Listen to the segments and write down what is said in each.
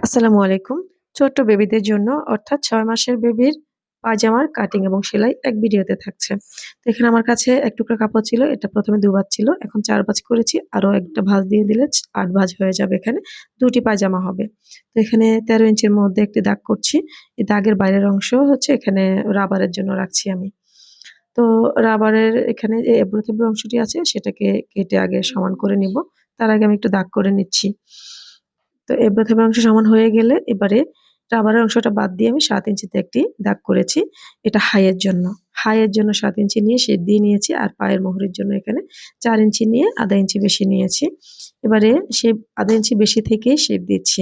আসসালামু আলাইকুম। ছোট্ট বেবিদের জন্য অর্থাৎ ছয় মাসের বেবির পায়জামার কাটিং এবং সেলাই এক ভিডিওতে থাকছে। তো এখানে আমার কাছে এক টুকরা কাপড় ছিল। এটা ১ম এ ২ ছিল। এখন ৪ ভাঁজ করেছি। আরও একটা ভাঁজ দিয়ে দিলে আট ৮ ভাঁজ হয়ে যাবে এখানে। ২ টি পায়জামা হবে। তো এখানে ১৩ ইঞ্চির মধ্যে একটি দাগ করছি। এই দাগের বাইরের অংশ হচ্ছে এখানে রাবারের জন্য রাখছি আমি। তো রাবারের এখানে যে এবড়ো-থেবড়ো অংশটি আছে, সেটাকে কেটে আগে সমান করে নিব। তার আগে আমি একটু দাগ করে নিচ্ছি। তো এবড়ো-থেবড়ো অংশ সমান হয়ে গেলে এবারে রাবারের অংশটা বাদ দিয়ে আমি সাত ইঞ্চিতে একটি দাগ করেছি। এটা হাইয়ের জন্য। হাই এর জন্য সাত ইঞ্চি নিয়ে শেপ দিয়ে নিয়েছি। আর পায়ের মোহরের জন্য এখানে চার ইঞ্চি নিয়ে ১/২ ইঞ্চি বেশি নিয়েছি। এবারে শেপ ১/২ ইঞ্চি বেশি থেকেই শেপ দিচ্ছি।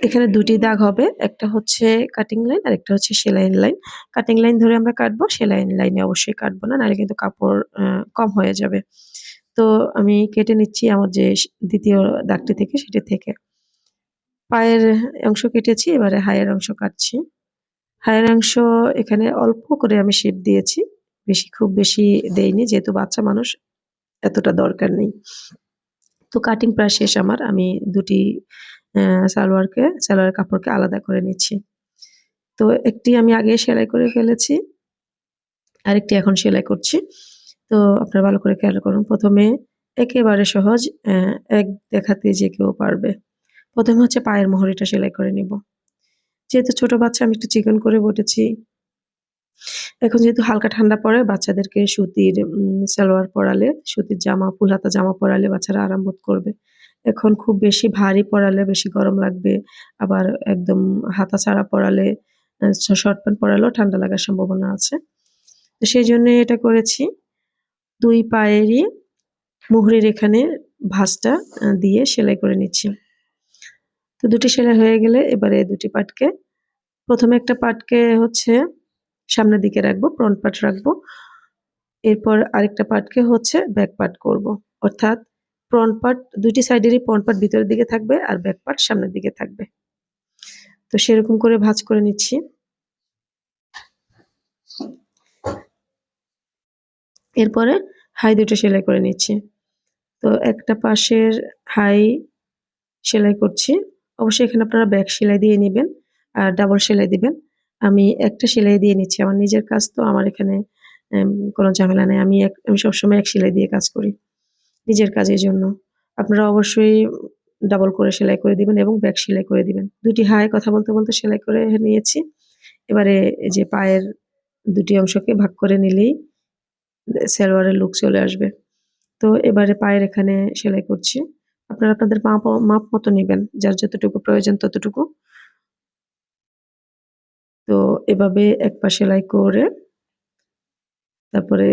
এখানে দুটি দাগ হবে। একটা হচ্ছে কাটিং লাইন আর একটা হচ্ছে সেলাইন লাইন। কাটিং লাইন ধরে আমরা কাটবো, সেলাইন লাইনে অবশ্যই কাটবো না। নাহলে কিন্তু কাপড় কম হয়ে যাবে। তো আমি কেটে নিচ্ছি আমার যে দ্বিতীয় দাগটি থেকে সেটি থেকে। পায়ের অংশ কেটেছি, এবারে হায়ের অংশ কাটছি। হায়ের অংশ এখানে অল্প করে আমি শেপ দিয়েছি। বেশি খুব বেশি দেইনি যেহেতু বাচ্চা মানুষ এতটা দরকার নেই। তো কাটিং প্রায় শেষ আমার। আমি দুটি সালোয়ারকে সালোয়ারের কাপড়কে আলাদা করে নিচ্ছি। তো একটি আমি আগে সেলাই করে ফেলেছি। আরেকটি এখন সেলাই করছি। তো আপনারা ভালো করে খেয়াল করুন। প্রথমে একেবারে সহজ এক দেখাতে যে কেউ পারবে। প্রথমে হচ্ছে পায়ের মোহরিটা সেলাই করে নিব। যেহেতু ছোট বাচ্চা আমি একটু চিকন করে বটেছি। এখন যেহেতু হালকা ঠান্ডা পড়ে বাচ্চাদেরকে সুতির সালোয়ার পরালে, সুতির জামা, ফুল হাতা জামা পরালে বাচ্চারা আরাম বোধ করবে। এখন খুব বেশি ভারী পরালে বেশি গরম লাগবে। আবার একদম হাতা ছাড়া পরালে শর্ট প্যান্ট পরালেও ঠান্ডা লাগার সম্ভাবনা আছে। তো সেজন্যই এটা করেছি। ২ পায়েরই মুহুরির এখানে ভাঁজটা দিয়ে সেলাই করে নিচ্ছি। তো দুটি সেলাই হয়ে গেলে এবারে ২ টি পার্টকে ১ম একটা পাটকে হচ্ছে সামনের দিকে রাখব, ফ্রন্ট পার্ট রাখব। এরপর আরেকটা পার্টকে হচ্ছে ব্যাক পার্ট করব। অর্থাৎ ফ্রন্ট পার্ট ২ টি সাইডেরই ফ্রন্ট পার্ট ভিতরের দিকে থাকবে আর ব্যাক পার্ট সামনের দিকে থাকবে। তো সেরকম করে ভাঁজ করে নিচ্ছি। এরপরে হাই দুটো সেলাই করে নিচ্ছি। তো একটা পাশের হাই সেলাই করছি। অবশ্যই এখানে আপনারা ব্যাক সেলাই দিয়ে নেবেন আর ডাবল সেলাই দিবেন। আমি একটা সেলাই দিয়ে নিচ্ছি। আমার নিজের কাজ তো আমার এখানে কোনো ঝামেলা নেই। আমি এক আমি সবসময় এক সেলাই দিয়ে কাজ করি। নিজের কাজের জন্য। আপনারা অবশ্যই ডাবল করে সেলাই করে দিবেন এবং ব্যাক সেলাই করে দিবেন। ২ টি হাই কথা বলতে, বলতে সেলাই করে নিয়েছি। এবারে যে পায়ের দুটি অংশকে ভাগ করে নিলেই সালোয়ারের লুক চলে আসবে। তো এবারে পায়ের এখানে সেলাই করছি। আপনারা আপনাদের মাপ মাপ মতো নেবেন, যার যতটুকু প্রয়োজন ততটুকু। তো এভাবে এক পা সেলাই করে, তারপরে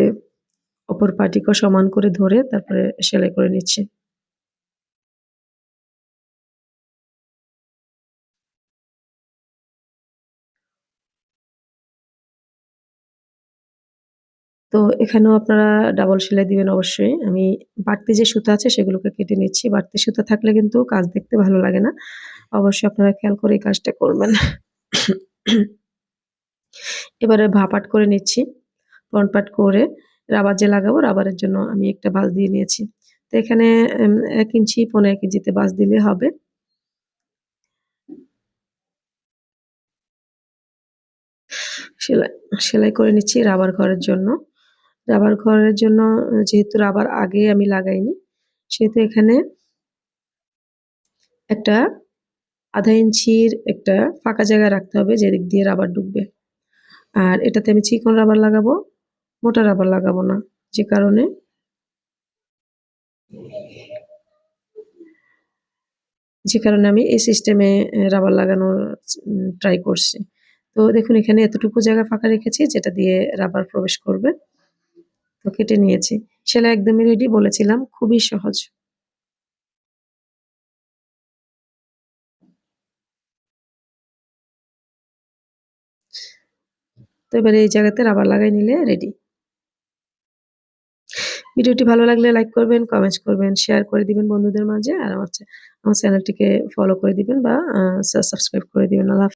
অপর পাটিকে সমান করে ধরে তারপরে সেলাই করে নিচ্ছি। তো এখানেও আপনারা ডাবল সেলাই দিবেন অবশ্যই। আমি বাড়তি যে সুতা আছে সেগুলোকে কেটে নিচ্ছি। বাড়তি সুতা থাকলে কিন্তু কাজ দেখতে ভালো লাগে না। অবশ্যই আপনারা খেয়াল করে এই কাজটা করবেন। এবারে ভাপাট করে নিচ্ছি। পার্ট করে রাবার যে লাগাবো রাবারের জন্য আমি একটা ভাঁজ দিয়ে নিয়েছি। তো এখানে এক ১ ইঞ্চি পৌনে ১ ইঞ্চিতে ভাঁজ দিলে হবে। সেলাই সেলাই করে নিচ্ছি রাবার ঘরের জন্য। রাবার ঘরের জন্য যেহেতু রাবার আগে আমি লাগাইনি, সেহেতু এখানে একটা ১/২ ইঞ্চির একটা ফাঁকা জায়গা রাখতে হবে যেদিক দিয়ে রাবার ঢুকবে। আর এটাতে আমি চিকন রাবার লাগাবো, মোটা রাবার লাগাবো না। যে কারণে যে কারণে আমি এই সিস্টেমে রাবার লাগানোর ট্রাই করছি। তো দেখুন এখানে এতটুকু জায়গা ফাঁকা রেখেছি যেটা দিয়ে রাবার প্রবেশ করবে। তো কেটে নিয়েছি। সেলাই একদমই রেডি বলেছিলাম খুবই সহজ। তো এবারে এই জায়গাতে রাবার লাগাই নিলে রেডি। ভিডিওটি ভালো লাগলে লাইক করবেন, কমেন্টস করবেন, শেয়ার করে দিবেন বন্ধুদের মাঝে। আর আমার আমার চ্যানেলটিকে ফলো করে দিবেন বা সাবস্ক্রাইব করে দিবেন। আল্লাহ